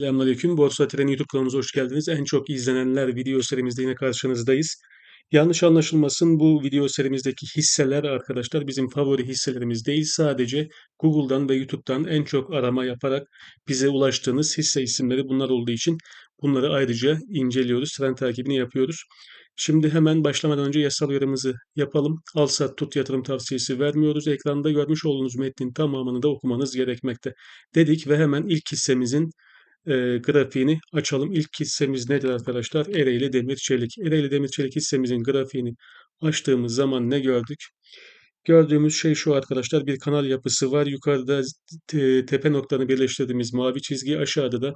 Selamünaleyküm. Borsa Treni YouTube kanalımıza hoş geldiniz. En çok izlenenler video serimizde yine karşınızdayız. Yanlış anlaşılmasın bu video serimizdeki hisseler arkadaşlar bizim favori hisselerimiz değil. Sadece Google'dan ve YouTube'dan en çok arama yaparak bize ulaştığınız hisse isimleri bunlar olduğu için bunları ayrıca inceliyoruz. Trend takibini yapıyoruz. Şimdi hemen başlamadan önce yasal uyarımızı yapalım. Al sat tut yatırım tavsiyesi vermiyoruz. Ekranda görmüş olduğunuz metnin tamamını da okumanız gerekmekte dedik ve hemen ilk hissemizin e, grafiğini açalım. İlk hissemiz nedir arkadaşlar? Ereğli Demir Çelik. Ereğli Demir Çelik hissemizin grafiğini açtığımız zaman ne gördük? Gördüğümüz şey şu arkadaşlar bir kanal yapısı var. Yukarıda tepe noktanı birleştirdiğimiz mavi çizgi aşağıda da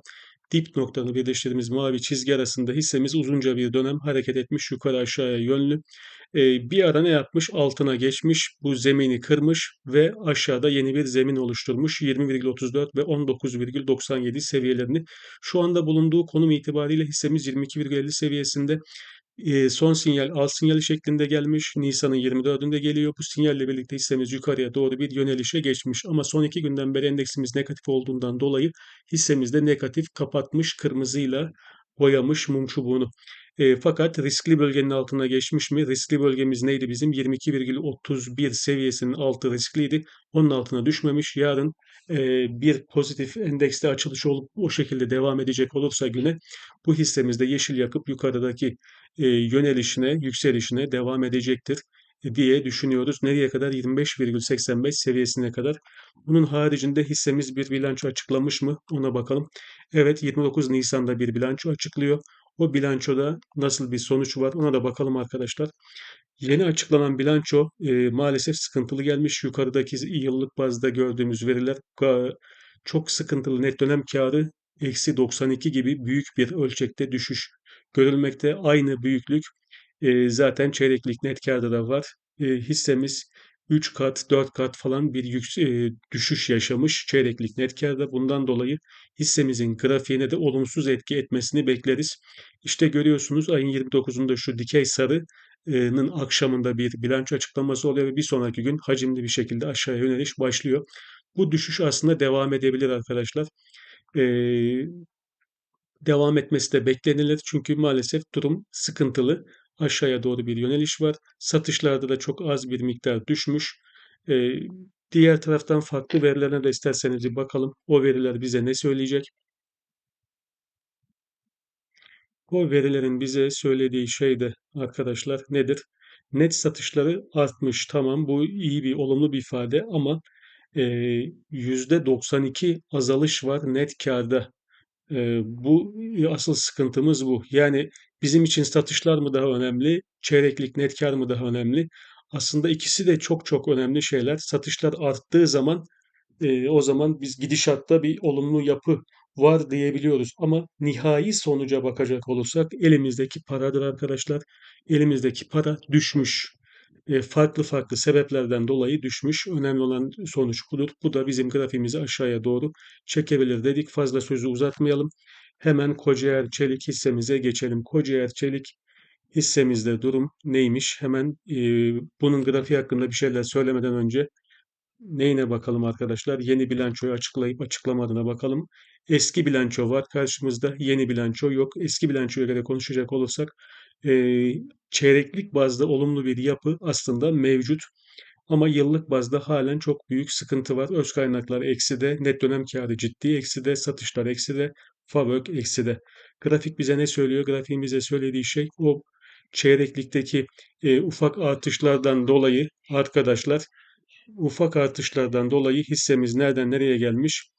dip noktanı birleştirdiğimiz mavi çizgi arasında hissemiz uzunca bir dönem hareket etmiş yukarı aşağıya yönlü. Ee, bir ara ne yapmış? Altına geçmiş, bu zemini kırmış ve aşağıda yeni bir zemin oluşturmuş. 20,34 ve 19,97 seviyelerini. Şu anda bulunduğu konum itibariyle hissemiz 22,50 seviyesinde son sinyal al sinyali şeklinde gelmiş. Nisan'ın 24'ünde geliyor. Bu sinyalle birlikte hissemiz yukarıya doğru bir yönelişe geçmiş. Ama son iki günden beri endeksimiz negatif olduğundan dolayı hissemiz de negatif kapatmış kırmızıyla boyamış mum çubuğunu. E, fakat riskli bölgenin altına geçmiş mi? Riskli bölgemiz neydi bizim? 22,31 seviyesinin altı riskliydi. Onun altına düşmemiş. Yarın e, bir pozitif endekste açılış olup o şekilde devam edecek olursa güne bu hissemizde yeşil yakıp yukarıdaki e, yönelişine, yükselişine devam edecektir diye düşünüyoruz. Nereye kadar? 25,85 seviyesine kadar. Bunun haricinde hissemiz bir bilanço açıklamış mı? Ona bakalım. Evet 29 Nisan'da bir bilanço açıklıyor. O bilançoda nasıl bir sonuç var ona da bakalım arkadaşlar. Yeni açıklanan bilanço e, maalesef sıkıntılı gelmiş. Yukarıdaki yıllık bazda gördüğümüz veriler çok sıkıntılı net dönem karı eksi 92 gibi büyük bir ölçekte düşüş görülmekte. Aynı büyüklük e, zaten çeyreklik net karda da var. E, hissemiz 3 kat, 4 kat falan bir yük, e, düşüş yaşamış çeyreklik net karda. Bundan dolayı hissemizin grafiğine de olumsuz etki etmesini bekleriz. İşte görüyorsunuz ayın 29'unda şu dikey sarının akşamında bir bilanço açıklaması oluyor ve bir sonraki gün hacimli bir şekilde aşağıya yöneliş başlıyor. Bu düşüş aslında devam edebilir arkadaşlar. Ee, devam etmesi de beklenilir. Çünkü maalesef durum sıkıntılı. Aşağıya doğru bir yöneliş var. Satışlarda da çok az bir miktar düşmüş. Ee, diğer taraftan farklı verilerine de isterseniz bir bakalım. O veriler bize ne söyleyecek? O verilerin bize söylediği şey de arkadaşlar nedir? Net satışları artmış. Tamam bu iyi bir olumlu bir ifade ama e, %92 azalış var net karda. E, bu asıl sıkıntımız bu. Yani bizim için satışlar mı daha önemli, çeyreklik net kar mı daha önemli? Aslında ikisi de çok çok önemli şeyler. Satışlar arttığı zaman e, o zaman biz gidişatta bir olumlu yapı var diyebiliyoruz. Ama nihai sonuca bakacak olursak elimizdeki paradır arkadaşlar. Elimizdeki para düşmüş. E, farklı farklı sebeplerden dolayı düşmüş. Önemli olan sonuç budur. Bu da bizim grafiğimizi aşağıya doğru çekebilir dedik. Fazla sözü uzatmayalım. Hemen Kocaer Çelik hissemize geçelim. Kocaer Çelik hissemizde durum neymiş? Hemen e, bunun grafiği hakkında bir şeyler söylemeden önce neyine bakalım arkadaşlar? Yeni bilançoyu açıklayıp açıklamadığına bakalım. Eski bilanço var karşımızda. Yeni bilanço yok. Eski bilançoya göre konuşacak olursak çeyreklik bazda olumlu bir yapı aslında mevcut. Ama yıllık bazda halen çok büyük sıkıntı var. Öz kaynaklar ekside, net dönem kârı ciddi ekside, satışlar ekside, FAVÖK ekside. Grafik bize ne söylüyor? Grafiğin bize söylediği şey o çeyreklikteki e, ufak artışlardan dolayı arkadaşlar ufak artışlardan dolayı hissemiz nereden nereye gelmiş?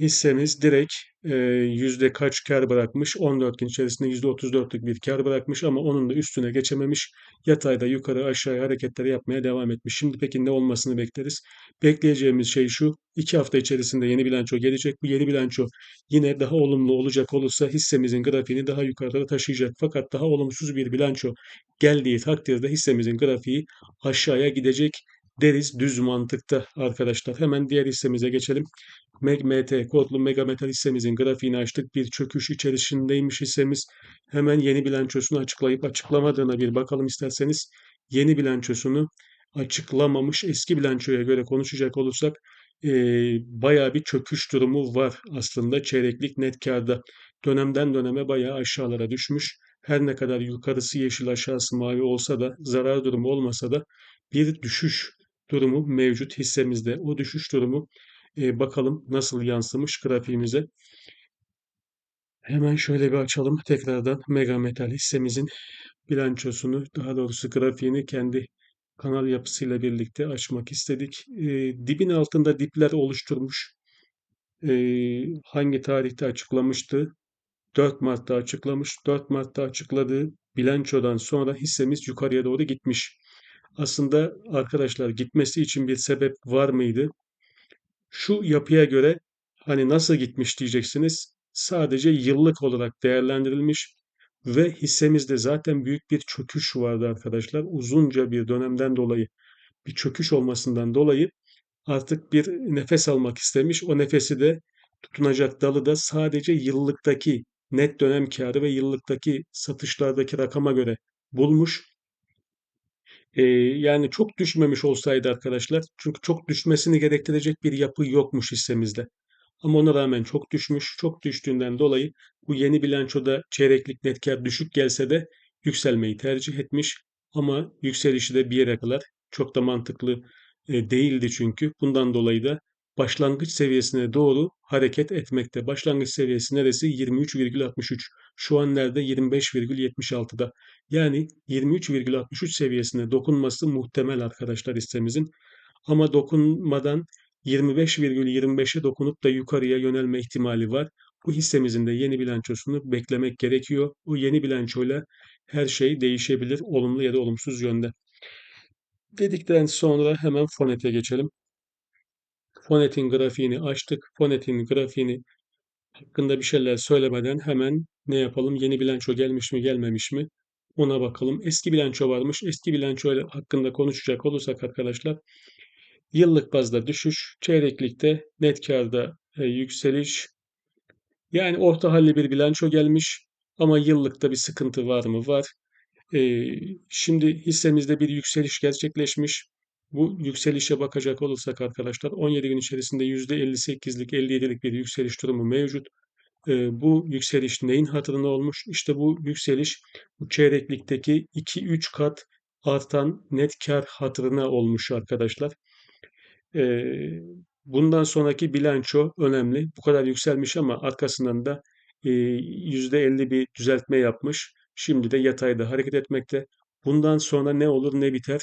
Hissemiz direkt e, yüzde kaç kar bırakmış? 14 gün içerisinde yüzde 34'lük bir kar bırakmış ama onun da üstüne geçememiş. Yatayda yukarı aşağı hareketleri yapmaya devam etmiş. Şimdi peki ne olmasını bekleriz? Bekleyeceğimiz şey şu. 2 hafta içerisinde yeni bilanço gelecek. Bu yeni bilanço yine daha olumlu olacak olursa hissemizin grafiğini daha yukarıda taşıyacak. Fakat daha olumsuz bir bilanço geldiği takdirde hissemizin grafiği aşağıya gidecek deriz düz mantıkta arkadaşlar. Hemen diğer hissemize geçelim. MegMT kodlu Mega Metal hissemizin grafiğini açtık. Bir çöküş içerisindeymiş hissemiz. Hemen yeni bilançosunu açıklayıp açıklamadığına bir bakalım isterseniz. Yeni bilançosunu açıklamamış eski bilançoya göre konuşacak olursak e, bayağı bir çöküş durumu var aslında çeyreklik net kârda. Dönemden döneme bayağı aşağılara düşmüş. Her ne kadar yukarısı yeşil aşağısı mavi olsa da zarar durumu olmasa da bir düşüş durumu mevcut hissemizde. O düşüş durumu e, bakalım nasıl yansımış grafiğimize. Hemen şöyle bir açalım tekrardan Mega Metal hissemizin bilançosunu daha doğrusu grafiğini kendi kanal yapısıyla birlikte açmak istedik. E, dibin altında dipler oluşturmuş. E, hangi tarihte açıklamıştı? 4 Mart'ta açıklamış. 4 Mart'ta açıkladığı bilançodan sonra hissemiz yukarıya doğru gitmiş. Aslında arkadaşlar gitmesi için bir sebep var mıydı? Şu yapıya göre hani nasıl gitmiş diyeceksiniz. Sadece yıllık olarak değerlendirilmiş ve hissemizde zaten büyük bir çöküş vardı arkadaşlar. Uzunca bir dönemden dolayı bir çöküş olmasından dolayı artık bir nefes almak istemiş. O nefesi de tutunacak dalı da sadece yıllıktaki net dönem kârı ve yıllıktaki satışlardaki rakama göre bulmuş. Ee, yani çok düşmemiş olsaydı arkadaşlar, çünkü çok düşmesini gerektirecek bir yapı yokmuş hissemizde. Ama ona rağmen çok düşmüş. Çok düştüğünden dolayı bu yeni bilançoda çeyreklik net kâr düşük gelse de yükselmeyi tercih etmiş. Ama yükselişi de bir yere kadar çok da mantıklı e, değildi çünkü. Bundan dolayı da başlangıç seviyesine doğru hareket etmekte. Başlangıç seviyesi neresi? 23,63. Şu an nerede? 25,76'da. Yani 23,63 seviyesine dokunması muhtemel arkadaşlar hissemizin. Ama dokunmadan 25,25'e dokunup da yukarıya yönelme ihtimali var. Bu hissemizin de yeni bilançosunu beklemek gerekiyor. O yeni bilançoyla her şey değişebilir olumlu ya da olumsuz yönde. Dedikten sonra hemen Fonet'e geçelim. Fonet'in grafiğini açtık. Fonet'in grafiğini hakkında bir şeyler söylemeden hemen ne yapalım? Yeni bilanço gelmiş mi gelmemiş mi? Ona bakalım. Eski bilanço varmış. Eski bilanço hakkında konuşacak olursak arkadaşlar Yıllık bazda düşüş, çeyreklikte net kârda e, yükseliş. Yani orta halli bir bilanço gelmiş ama yıllıkta bir sıkıntı var mı? Var. E, şimdi hissemizde bir yükseliş gerçekleşmiş. Bu yükselişe bakacak olursak arkadaşlar 17 gün içerisinde %58'lik 57'lik bir yükseliş durumu mevcut. E, bu yükseliş neyin hatırına olmuş? İşte bu yükseliş bu çeyreklikteki 2-3 kat artan net kar hatırına olmuş arkadaşlar. Eee, bundan sonraki bilanço önemli. Bu kadar yükselmiş ama arkasından da eee, %50 bir düzeltme yapmış. Şimdi de yatayda hareket etmekte. Bundan sonra ne olur ne biter?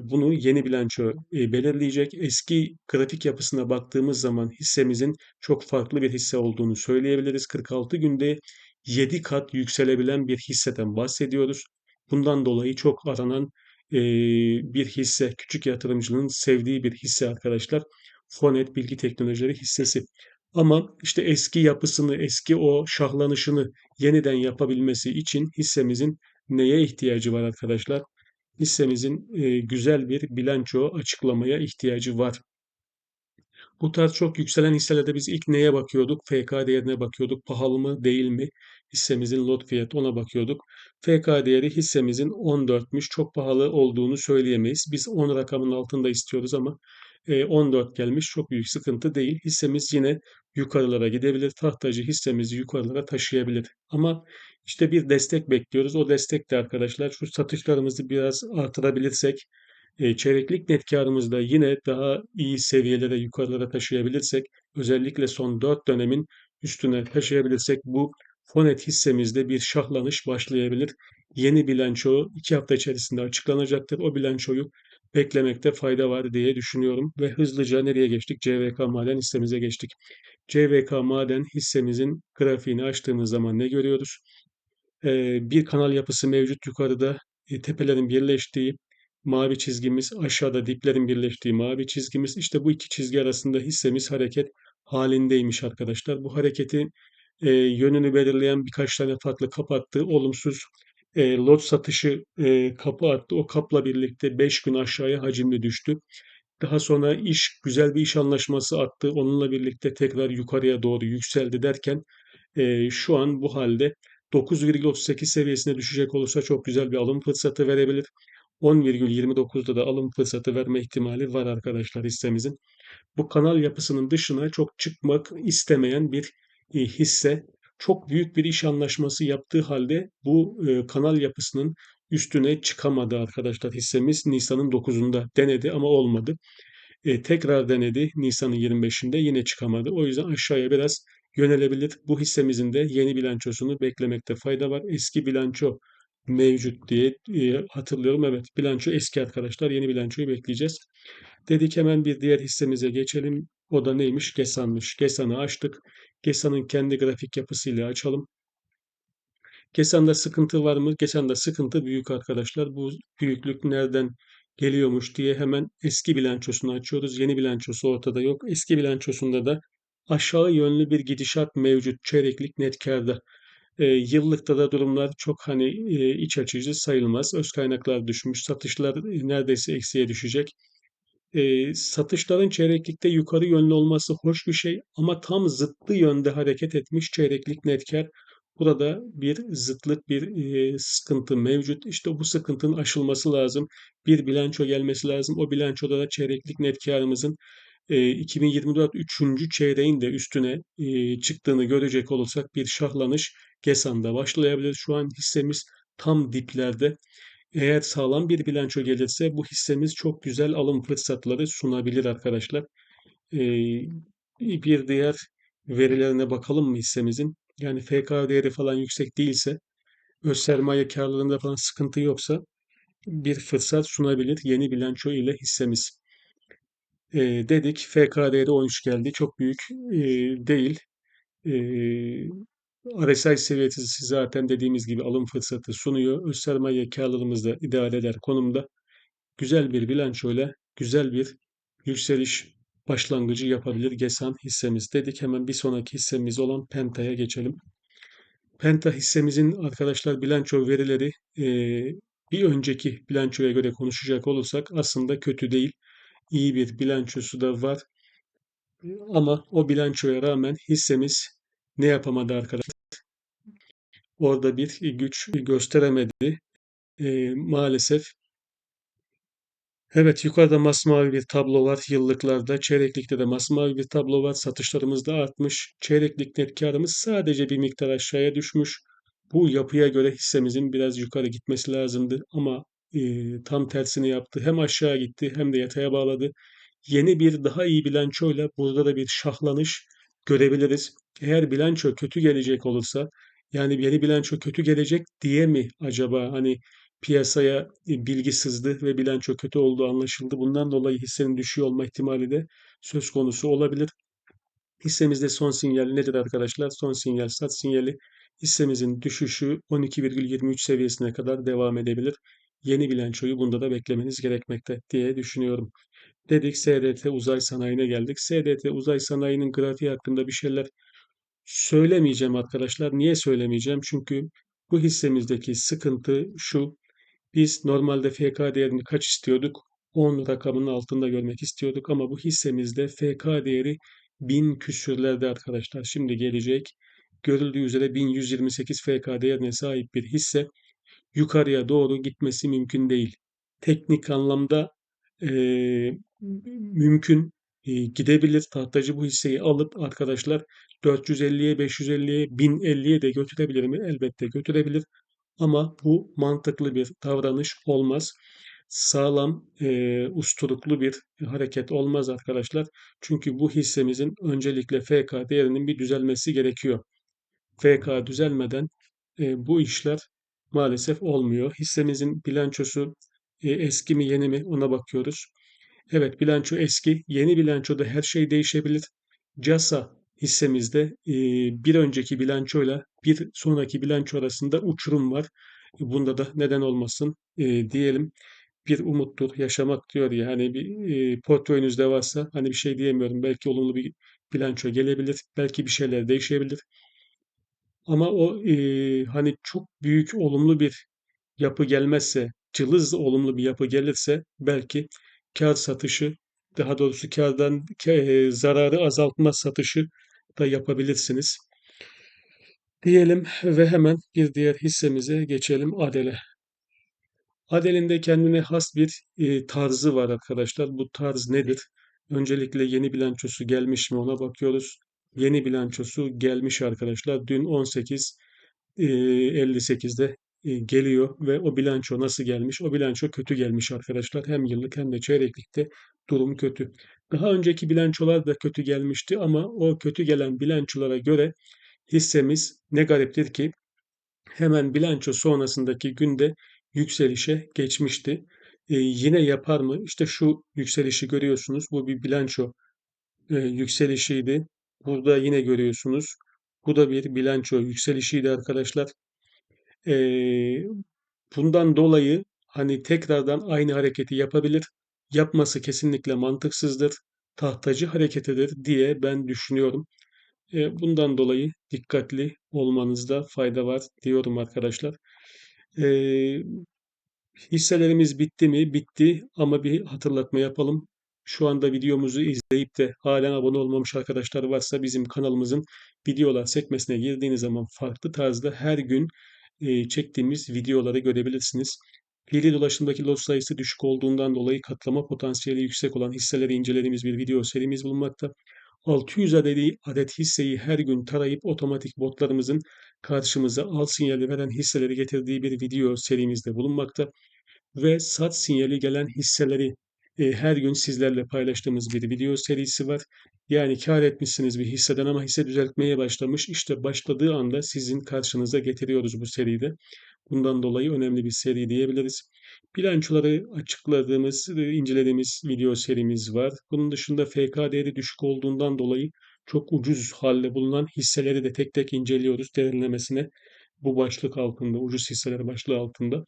Bunu yeni bilanço belirleyecek. Eski grafik yapısına baktığımız zaman hissemizin çok farklı bir hisse olduğunu söyleyebiliriz. 46 günde 7 kat yükselebilen bir hisseden bahsediyoruz. Bundan dolayı çok aranan bir hisse, küçük yatırımcının sevdiği bir hisse arkadaşlar. Fonet Bilgi Teknolojileri hissesi. Ama işte eski yapısını, eski o şahlanışını yeniden yapabilmesi için hissemizin neye ihtiyacı var arkadaşlar? Hissemizin güzel bir bilanço açıklamaya ihtiyacı var. Bu tarz çok yükselen hisselerde biz ilk neye bakıyorduk? FK değerine bakıyorduk. Pahalı mı değil mi? Hissemizin lot fiyatı ona bakıyorduk. FK değeri hissemizin 14'müş. Çok pahalı olduğunu söyleyemeyiz. Biz 10 rakamın altında istiyoruz ama 14 e, gelmiş. Çok büyük sıkıntı değil. Hissemiz yine yukarılara gidebilir. Tahtacı hissemizi yukarılara taşıyabilir. Ama işte bir destek bekliyoruz. O destek de arkadaşlar şu satışlarımızı biraz artırabilirsek e, çeyreklik net karımızda yine daha iyi seviyelere, yukarılara taşıyabilirsek, özellikle son 4 dönemin üstüne taşıyabilirsek bu Fonet hissemizde bir şahlanış başlayabilir. Yeni bilanço 2 hafta içerisinde açıklanacaktır. O bilançoyu beklemekte fayda var diye düşünüyorum. Ve hızlıca nereye geçtik? CVK Maden hissemize geçtik. CVK Maden hissemizin grafiğini açtığımız zaman ne görüyoruz? Bir kanal yapısı mevcut yukarıda. Tepelerin birleştiği, mavi çizgimiz, aşağıda diplerin birleştiği mavi çizgimiz. İşte bu iki çizgi arasında hissemiz hareket halindeymiş arkadaşlar. Bu hareketin e, yönünü belirleyen birkaç tane farklı kapattı. Olumsuz e, lot satışı e, kapı attı. O kapla birlikte 5 gün aşağıya hacimli düştü. Daha sonra iş güzel bir iş anlaşması attı. Onunla birlikte tekrar yukarıya doğru yükseldi derken e, şu an bu halde 9,38 seviyesine düşecek olursa çok güzel bir alım fırsatı verebilir. 10,29'da da alım fırsatı verme ihtimali var arkadaşlar hissemizin. Bu kanal yapısının dışına çok çıkmak istemeyen bir e, hisse. Çok büyük bir iş anlaşması yaptığı halde bu e, kanal yapısının üstüne çıkamadı arkadaşlar hissemiz Nisan'ın 9'unda denedi ama olmadı. E, tekrar denedi Nisan'ın 25'inde yine çıkamadı. O yüzden aşağıya biraz yönelebilir. Bu hissemizin de yeni bilançosunu beklemekte fayda var. Eski bilanço mevcut diye e, hatırlıyorum. Evet bilanço eski arkadaşlar. Yeni bilançoyu bekleyeceğiz. Dedik hemen bir diğer hissemize geçelim. O da neymiş? Gesan'mış. Gesan'ı açtık. Gesan'ın kendi grafik yapısıyla açalım. Gesan'da sıkıntı var mı? Gesan'da sıkıntı büyük arkadaşlar. Bu büyüklük nereden geliyormuş diye hemen eski bilançosunu açıyoruz. Yeni bilançosu ortada yok. Eski bilançosunda da aşağı yönlü bir gidişat mevcut. Çeyreklik net kârda. E, yıllıkta da durumlar çok hani e, iç açıcı sayılmaz. Öz kaynaklar düşmüş. Satışlar neredeyse eksiye düşecek. E, satışların çeyreklikte yukarı yönlü olması hoş bir şey ama tam zıttı yönde hareket etmiş çeyreklik net kâr. Burada bir zıtlık, bir e, sıkıntı mevcut. İşte bu sıkıntının aşılması lazım. Bir bilanço gelmesi lazım. O bilançoda da çeyreklik net karımızın 2024 3. çeyreğin de üstüne e, çıktığını görecek olursak bir şahlanış GESAN'da başlayabilir. Şu an hissemiz tam diplerde. Eğer sağlam bir bilanço gelirse bu hissemiz çok güzel alım fırsatları sunabilir arkadaşlar. E, bir diğer verilerine bakalım mı hissemizin? Yani FK değeri falan yüksek değilse, öz sermaye karlılığında falan sıkıntı yoksa bir fırsat sunabilir yeni bilanço ile hissemiz. E, dedik FK değeri 13 geldi. Çok büyük e, değil. E, RSI seviyesi zaten dediğimiz gibi alım fırsatı sunuyor. Öz sermaye karlılığımız da idare eder konumda. Güzel bir bilançoyla güzel bir yükseliş başlangıcı yapabilir GESAN hissemiz dedik. Hemen bir sonraki hissemiz olan Penta'ya geçelim. Penta hissemizin arkadaşlar bilanço verileri e, bir önceki bilançoya göre konuşacak olursak aslında kötü değil. İyi bir bilançosu da var. Ama o bilançoya rağmen hissemiz ne yapamadı arkadaşlar? Orada bir güç gösteremedi. E, maalesef Evet yukarıda masmavi bir tablo var yıllıklarda. Çeyreklikte de masmavi bir tablo var. Satışlarımız da artmış. Çeyreklik net karımız sadece bir miktar aşağıya düşmüş. Bu yapıya göre hissemizin biraz yukarı gitmesi lazımdı ama e, tam tersini yaptı. Hem aşağı gitti hem de yataya bağladı. Yeni bir daha iyi bilançoyla burada da bir şahlanış görebiliriz. Eğer bilanço kötü gelecek olursa yani yeni bilanço kötü gelecek diye mi acaba hani piyasaya e, bilgi sızdı ve bilanço kötü olduğu anlaşıldı. Bundan dolayı hissenin düşüyor olma ihtimali de söz konusu olabilir. Hissemizde son sinyal nedir arkadaşlar? Son sinyal sat sinyali. Hissemizin düşüşü 12,23 seviyesine kadar devam edebilir. Yeni bilançoyu bunda da beklemeniz gerekmekte diye düşünüyorum. Dedik SDT uzay sanayine geldik. SDT uzay sanayinin grafiği hakkında bir şeyler söylemeyeceğim arkadaşlar. Niye söylemeyeceğim? Çünkü bu hissemizdeki sıkıntı şu. Biz normalde FK değerini kaç istiyorduk? 10 rakamının altında görmek istiyorduk ama bu hissemizde FK değeri 1000 küsürlerde arkadaşlar. Şimdi gelecek. Görüldüğü üzere 1128 FK değerine sahip bir hisse yukarıya doğru gitmesi mümkün değil. Teknik anlamda e, mümkün e, gidebilir. Tahtacı bu hisseyi alıp arkadaşlar 450'ye, 550'ye, 1050'ye de götürebilir mi? Elbette götürebilir. Ama bu mantıklı bir davranış olmaz. Sağlam, e, usturuplu bir hareket olmaz arkadaşlar. Çünkü bu hissemizin öncelikle FK değerinin bir düzelmesi gerekiyor. FK düzelmeden e, bu işler maalesef olmuyor. Hissemizin bilançosu e, eski mi yeni mi ona bakıyoruz. Evet bilanço eski. Yeni bilançoda her şey değişebilir. CASA hissemizde e, bir önceki bilançoyla bir sonraki bilanço arasında uçurum var. Bunda da neden olmasın e, diyelim. Bir umuttur yaşamak diyor ya hani bir e, portföyünüzde varsa hani bir şey diyemiyorum. Belki olumlu bir bilanço gelebilir. Belki bir şeyler değişebilir. Ama o e, hani çok büyük olumlu bir yapı gelmezse, cılız olumlu bir yapı gelirse belki kar satışı daha doğrusu kardan e, zararı azaltma satışı da yapabilirsiniz. Diyelim ve hemen bir diğer hissemize geçelim Adele. Adele'nin de kendine has bir e, tarzı var arkadaşlar. Bu tarz nedir? Öncelikle yeni bilançosu gelmiş mi ona bakıyoruz. Yeni bilançosu gelmiş arkadaşlar. Dün 18 e, 58'de e, geliyor ve o bilanço nasıl gelmiş? O bilanço kötü gelmiş arkadaşlar. Hem yıllık hem de çeyreklikte durum kötü. Daha önceki bilançolar da kötü gelmişti ama o kötü gelen bilançolara göre hissemiz ne gariptir ki hemen bilanço sonrasındaki günde yükselişe geçmişti. Ee, yine yapar mı? İşte şu yükselişi görüyorsunuz. Bu bir bilanço e, yükselişiydi. Burada yine görüyorsunuz. Bu da bir bilanço yükselişiydi arkadaşlar. Ee, bundan dolayı hani tekrardan aynı hareketi yapabilir. Yapması kesinlikle mantıksızdır. Tahtacı hareketidir diye ben düşünüyorum. E, bundan dolayı dikkatli olmanızda fayda var diyorum arkadaşlar. E, hisselerimiz bitti mi? Bitti ama bir hatırlatma yapalım. Şu anda videomuzu izleyip de halen abone olmamış arkadaşlar varsa bizim kanalımızın videolar sekmesine girdiğiniz zaman farklı tarzda her gün e, çektiğimiz videoları görebilirsiniz. Veri dolaşımdaki lot sayısı düşük olduğundan dolayı katlama potansiyeli yüksek olan hisseleri incelediğimiz bir video serimiz bulunmakta. 600 adedi adet hisseyi her gün tarayıp otomatik botlarımızın karşımıza al sinyali veren hisseleri getirdiği bir video serimizde bulunmakta ve sat sinyali gelen hisseleri e, her gün sizlerle paylaştığımız bir video serisi var. Yani kar etmişsiniz bir hisseden ama hisse düzeltmeye başlamış. İşte başladığı anda sizin karşınıza getiriyoruz bu seride. Bundan dolayı önemli bir seri diyebiliriz. Bilançoları açıkladığımız, e, incelediğimiz video serimiz var. Bunun dışında FK değeri düşük olduğundan dolayı çok ucuz halde bulunan hisseleri de tek tek inceliyoruz derinlemesine. Bu başlık altında, ucuz hisseler başlığı altında.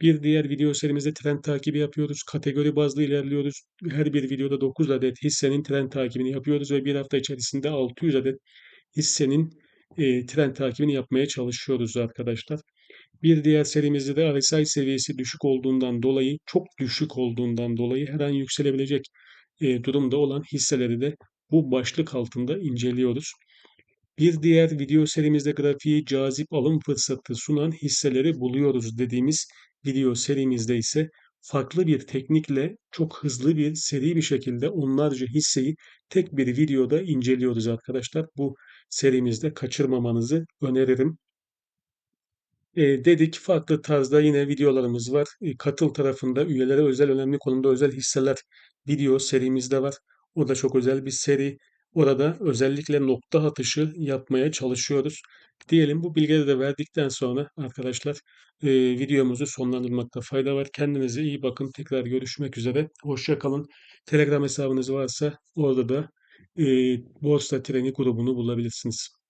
Bir diğer video serimizde trend takibi yapıyoruz. Kategori bazlı ilerliyoruz. Her bir videoda 9 adet hissenin trend takibini yapıyoruz ve bir hafta içerisinde 600 adet hissenin e, trend takibini yapmaya çalışıyoruz arkadaşlar. Bir diğer serimizde de RSI seviyesi düşük olduğundan dolayı, çok düşük olduğundan dolayı her an yükselebilecek e, durumda olan hisseleri de bu başlık altında inceliyoruz. Bir diğer video serimizde grafiği cazip alım fırsatı sunan hisseleri buluyoruz dediğimiz video serimizde ise farklı bir teknikle çok hızlı bir seri bir şekilde onlarca hisseyi tek bir videoda inceliyoruz arkadaşlar. Bu serimizde kaçırmamanızı öneririm. E, dedik farklı tarzda yine videolarımız var. E, katıl tarafında üyelere özel önemli konumda özel hisseler video serimiz de var. O da çok özel bir seri. Orada özellikle nokta atışı yapmaya çalışıyoruz. Diyelim bu bilgileri de verdikten sonra arkadaşlar e, videomuzu sonlandırmakta fayda var. Kendinize iyi bakın. Tekrar görüşmek üzere. Hoşça kalın. Telegram hesabınız varsa orada da e, Borsa Treni grubunu bulabilirsiniz.